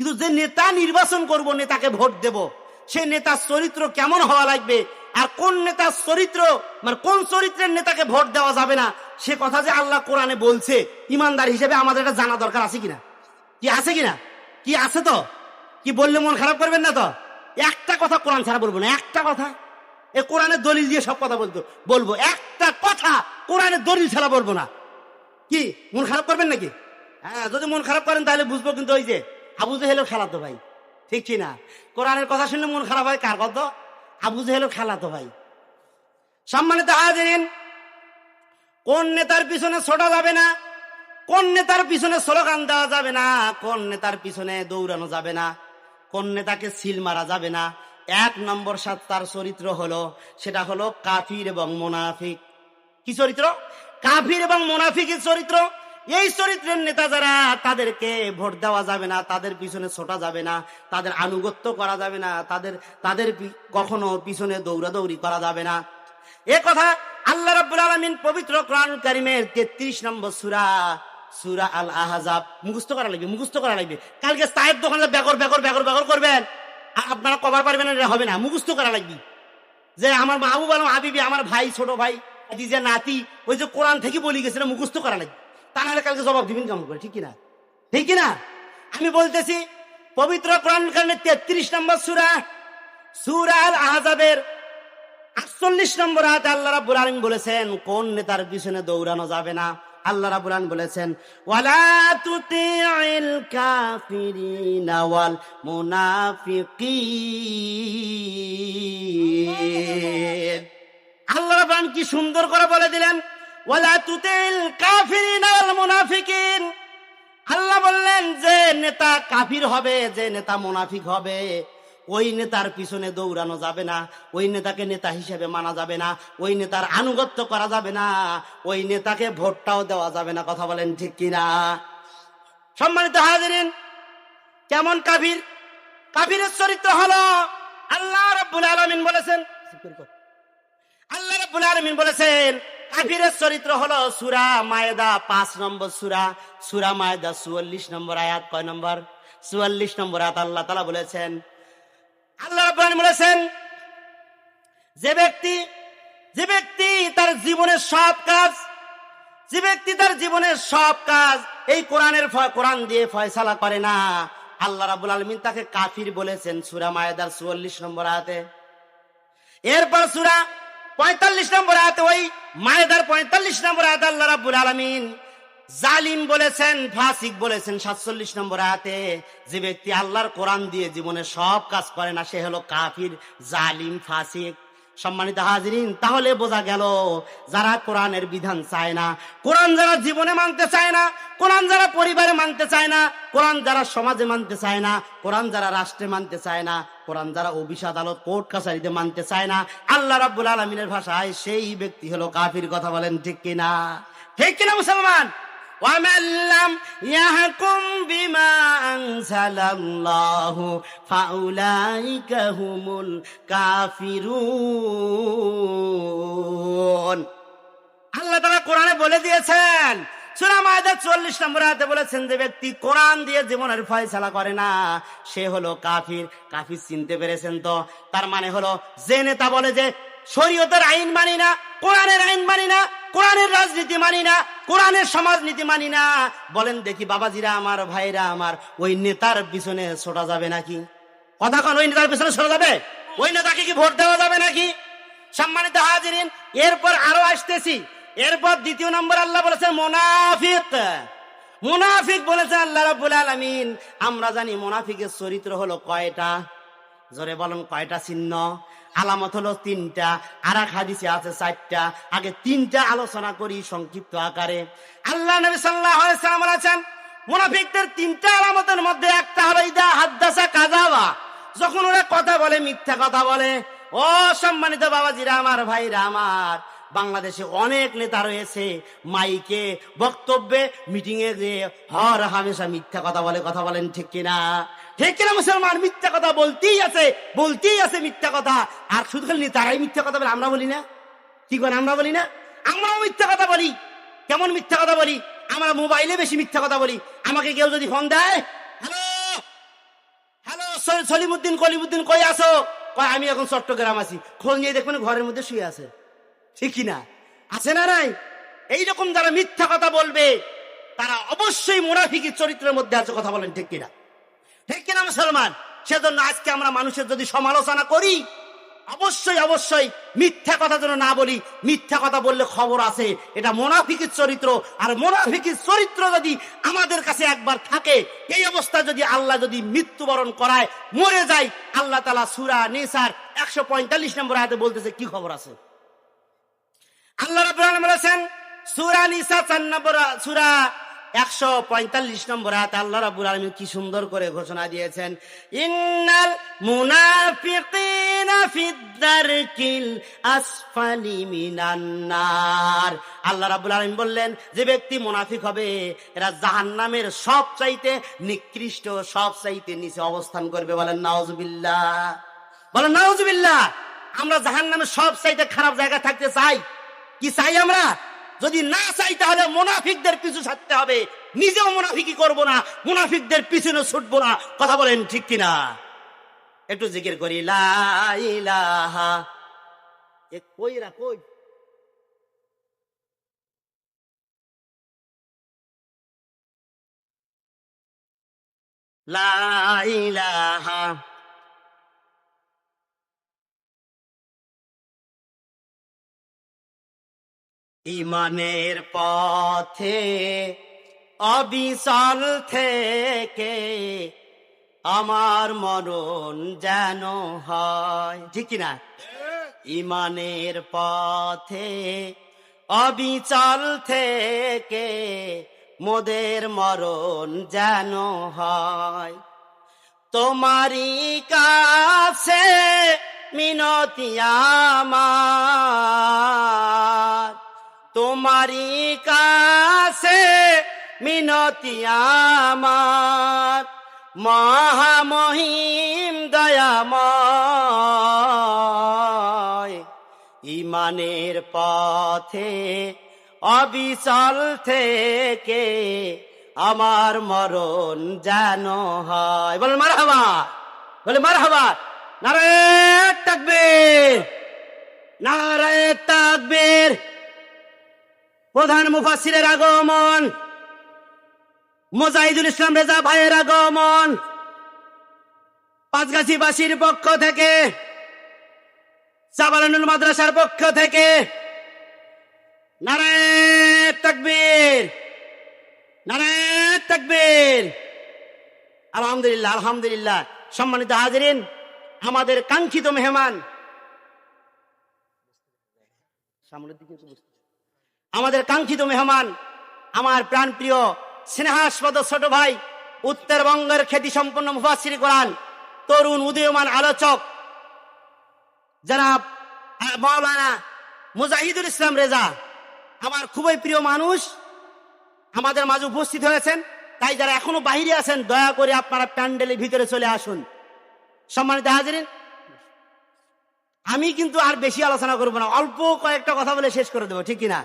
কিন্তু যে নেতা নির্বাচন করব, নেতাকে ভোট দেব, সে নেতার চরিত্র কেমন হওয়া লাগবে? আর কোন নেতার চরিত্র মানে কোন চরিত্রের নেতাকে ভোট দেওয়া যাবে না? সে কথা যে আল্লাহ কোরআনে বলছে, ইমানদার হিসেবে আমাদের এটা জানা দরকার আছে কিনা? কি আছে কিনা? কি আছে তো? কি বললে মন খারাপ করবেন না তো? একটা কথা কোরআন ছাড়া বলব না, একটা কথা। এ কোরআনের দলিল দিয়ে সব কথা বলতো। বলব, একটা কথা কোরআনের দলিল ছাড়া বলব না। কি, মন খারাপ করবেন নাকি? হ্যাঁ যদি মন খারাপ করেন তাহলে বুঝব কিন্তু ওই যে আবু জেহেলও খেলাতো ভাই। ঠিক কি না কোরআনের কথা শুনলে মন খারাপ হয়, কার কত আবু জেহেলও খেলাতো ভাই। সম্মানিত হাজিরিন, কোন নেতার পিছনে ছোটা যাবে না? কোন নেতার পিছনে স্লোগান দেওয়া যাবে না? কোন নেতার পিছনে দৌড়ানো যাবে না? কোন নেতাকে সিল মারা যাবে না? এক নম্বর সাত তার চরিত্র হলো, সেটা হলো কাফির এবং মোনাফিক। কি চরিত্র? কাফির এবং মোনাফিকের চরিত্র। এই চরিত্রের নেতা যারা, তাদেরকে ভোট দেওয়া যাবে না, তাদের পিছনে ছোটা যাবে না, তাদের আনুগত্য করা যাবে না, তাদের তাদের কখনো পিছনে দৌড়াদৌড়ি করা যাবে না। এ কথা আল্লাহ রাব্বুল আলামিন পবিত্র কোরআন কারিমের 33 নম্বর সূরা সূরা আল আহজাব মুখস্থ করা লাগবে, মুখস্থ করা লাগবে। কালকে সাহেব দোকানে বেকর বেকর বেকর বেকর করবেন। আপনারা কভার পারবেন এটা হবে না, মুখস্থ করা লাগবে। যে আমার মাহবুব আলম হাবিবি, আমার ভাই, ছোট ভাই যে নাতি, ওই যে কোরআন থেকে বলি গেছে মুখস্থ করা লাগবে। তা নাহলে কালকে জবাব দিবেন কেমন করে? ঠিক কিনা? ঠিক কিনা? আমি বলতেছি, পবিত্র কোরআন কারণে তেত্রিশ নম্বর সুরা সুরা আল আহজাবের আটচল্লিশ নম্বর হাতে আল্লাহ রাব্বুল আলামিন বলেছেন, কোন নেতার পিছনে দৌড়ানো যাবে না? আল্লাহ রাব্বুল আলামিন বলেছেন, ওয়ালা তুতিল কাফিরিনা ওয়াল মুনাফিকিন। আল্লাহ আলামিন কি সুন্দর করে বলে দিলেন? আল্লাহ বললেন, যে নেতা কাফির হবে, যে নেতা হবে, ওই নেতার পিছনে দৌড়ানো যাবে না, ওই নেতাকে নেতা হিসেবে মানা যাবে না, ওই নেতার আনুগত্য করা যাবে না, ওই নেতাকে ভোটটাও দেওয়া যাবে না, কথা বলেন ঠিক কিনা? সম্মানিত হাজিরিন, কেমন কাবির কাবিরের চরিত্র হলো, আল্লাহ রাব্বুল আলামিন বলেছেন, আল্লাহ রাব্বুল আলামিন বলেছেন কাফিরের চরিত্র হলো সুরা মায়েদা পাঁচ নম্বর সুরা সুরা মায়েদা চুয়াল্লিশ নম্বর আয়াত, কয় নম্বর? চুয়াল্লিশ নম্বর আয়াত আল্লাহ তালা বলেছেন, আল্লাহ বলেছেন, যে ব্যক্তি যে ব্যক্তি তার জীবনের সব কাজ, যে ব্যক্তি তার জীবনের সব কাজ এই কোরআনের কোরআন দিয়ে ফয়সালা করে না, আল্লাহ রাবুল আলমিন তাকে কাফির বলেছেন সুরা মায়েদার চুয়াল্লিশ নম্বর আয়াতে। এরপর সুরা পঁয়তাল্লিশ নম্বর আয়াতে, ওই মায়েদার পঁয়তাল্লিশ নম্বর আয়াতে আল্লাহ রাব্বুল আলামিন জালিম বলেছেন, ফাসিক বলেছেন সাতচল্লিশ নম্বর আয়াতে, যে ব্যক্তি আল্লাহর কোরআন দিয়ে জীবনে সব কাজ করে না, সে হলো কাফির, জালিম, ফাসিক। সম্মানিত হাজিরিন, তাহলে বোঝা গেল, যারা কোরআনের বিধান চায় না, কোরআন যারা জীবনে মানতে চায় না, কোরআন যারা পরিবারে মানতে চায় না, কোরআন যারা সমাজে মানতে চায় না, কোরআন যারা রাষ্ট্রে মানতে চায় না কোরআন যারা অফিস আদালত কোর্ট কাছারিতে মানতে চায় না আল্লাহ রাব্বুল আলমিনের ভাষায় সেই ব্যক্তি হলো কাফির কথা বলেন ঠিক কিনা ঠিক কিনা মুসলমান ومن لم يحكم بما أنزل الله فأولئك هم الكافرون আল্লাহ তারা কোরআনে বলে দিয়েছেন চিনতে পেরেছেন তো? তার মানে হলো যে নেতা বলে যে শরীয়তের আইন মানি না, কোরআনের আইন মানি না, কোরআনের রাজনীতি মানি না, কোরআনের সমাজনীতি মানি না। বলেন দেখি বাবাজিরা আমার, ভাইরা আমার, ওই নেতার পিছনে ছোটা যাবে নাকি? কথা ওই নেতার পিছনে ছোটা যাবে? ওই নেতাকে কি ভোট দেওয়া যাবে নাকি? সম্মানিত হাজিরিন, এরপর আরও আসতেছি। এরপর দ্বিতীয় নম্বর আল্লাহ বলেছেন, মোনাফিক। মুনাফিক বলেছে আল্লাহ রাব্বুল আলামিন। আমরা জানি মুনাফিকের চরিত্র হলো কয়টা? জোরে বলেন, কয়টা চিহ্ন? আলামত হলো তিনটা আর এক হাদিসে আছে চারটা। আগে তিনটা আলোচনা করি সংক্ষিপ্ত আকারে। আল্লাহ নবী সাল্লাল্লাহু সাল্লাম বলেছেন, মুনাফিকদের তিনটা আলামতের মধ্যে একটা হলো, ইদা হাদ্দাসা কাযাবা। যখন ওরা কথা বলে, মিথ্যা কথা বলে, ও সম্মানিত বাবাজিরা, আমার ভাইরা, আমার বাংলাদেশে অনেক নেতা রয়েছে, মাইকে, বক্তব্যে মিটিং এ যে হর হামেশা মিথ্যা কথা বলে, কথা বলেন ঠিক কিনা? ঠিক কিনা মুসলমান? মিথ্যা কথা বলতেই আছে বলতেই আছে মিথ্যা কথা। আর শুধু খালি তারাই মিথ্যা কথা বলে আমরা বলি না। কি করে আমরা বলি না? আমরাও মিথ্যা কথা বলি। কেমন মিথ্যা কথা বলি? আমরা মোবাইলে বেশি মিথ্যা কথা বলি। আমাকে কেউ যদি ফোন দেয়, হ্যালো হ্যালো, সলিমুদ্দিন, কলিমুদ্দিন, কই আসো আমি এখন চট্টগ্রাম আছি। খোঁজ নিয়ে দেখবেন ঘরের মধ্যে শুয়ে আছে। ঠিক না। আছে না নাই? এইরকম যারা মিথ্যা কথা বলবে, তারা অবশ্যই মুনাফিকির চরিত্রের মধ্যে আছে কথা বলেন, ঠিক কিনা? ঠিক কিনা মুসলমান? সেজন্য আজকে আমরা মানুষের যদি সমালোচনা করি, অবশ্যই অবশ্যই মিথ্যা কথা যেন না বলি, মিথ্যা কথা বললে খবর আছে, এটা মোনাফিকের চরিত্র। আর মোনাফিকের চরিত্র যদি আমাদের কাছে একবার থাকে, এই অবস্থা যদি আল্লাহ যদি মৃত্যুবরণ করায়, মরে যায়, আল্লাহ তালা সুরা নেসার একশো পঁয়তাল্লিশ নম্বর হাতে বলতেছে, কি খবর আছে? আল্লাহ আলামিন বলেছেন, সূরা নিসা 4 নম্বর সূরা 145 নম্বর আয়াতে আল্লাহ রাব্বুল আলামিন কি সুন্দর করে ঘোষণা দিয়েছেন, ইন্নাল মুনাফিকিনা ফিদ দারকিল আসফালি মিনান নার। আল্লাহ রাব্বুল আলামিন বললেন, যে ব্যক্তি মুনাফিক হবে, এরা জাহান্নামের সব চাইতে নিকৃষ্ট সব চাইতে নিচে অবস্থান করবে। বলেন, নাউজুবিল্লাহ। বলেন, নাউজুবিল্লাহ, আমরা জাহান্নামের সব চাইতে খারাপ জায়গা থাকতে চাই। কি চাই আমরা? যদি না চাই, তাহলে মুনাফিকদের পিছু ছাড়তে হবে। নিজেও মুনাফিকি করব না, মুনাফিকদের পিছনে ছুটবো না। কথা বলেন ঠিক কিনা? একটু জিকির করি। লা কই রা, কই? লা ইমানের পথে অবিচল থেকে আমার মরণ যেন হয়। ঠিক না ইমানের পথে অবিচল থেকে মোদের মরণ যেন হয়। তোমারই কাছে মিনতি আমার। তোমারই কাছে মিনতি আমার। মহামহিম দয়াময়। ইমানের পথে অবিচল থেকে আমার মরণ যেন হয়। বলেন মার হাবা বলে মার হাবা নারায়ণ তাকবীর। প্রধান মুফাসিরের আগমন। মোজাহিদুল ইসলাম রেজা ভাইয়ের আগমন। পাঁচগাছিবাসীর পক্ষ থেকে সাবালানুল মাদ্রাসার পক্ষ থেকে, নারায়ণ তাকবীর নারায়ণ তাকবীর। আলহামদুলিল্লাহ আলহামদুলিল্লাহ। সম্মানিত হাজিরিন, আমাদের কাঙ্ক্ষিত মেহমান। সামনের দিকে। আমাদের কাঙ্ক্ষিত মেহমান, আমার প্রাণপ্রিয়, স্নেহাস্পদ ছোট ভাই, উত্তরবঙ্গের খ্যাতি সম্পন্ন মুফাসির কোরআন, তরুণ উদীয়মান আলোচক যারা মাওলানা মুজাহিদুল ইসলাম রেজা, আমার খুবই প্রিয় মানুষ, আমাদের মাঝে উপস্থিত হয়েছেন, তাই যারা এখনও বাহিরে আছেন, দয়া করে আপনারা প্যান্ডেলের ভিতরে চলে আসুন। সম্মানিত হাজিরিন, আমি কিন্তু আর বেশি আলোচনা করব না, অল্প কয়েকটা কথা বলে শেষ করে দেবো, ঠিক কিনা?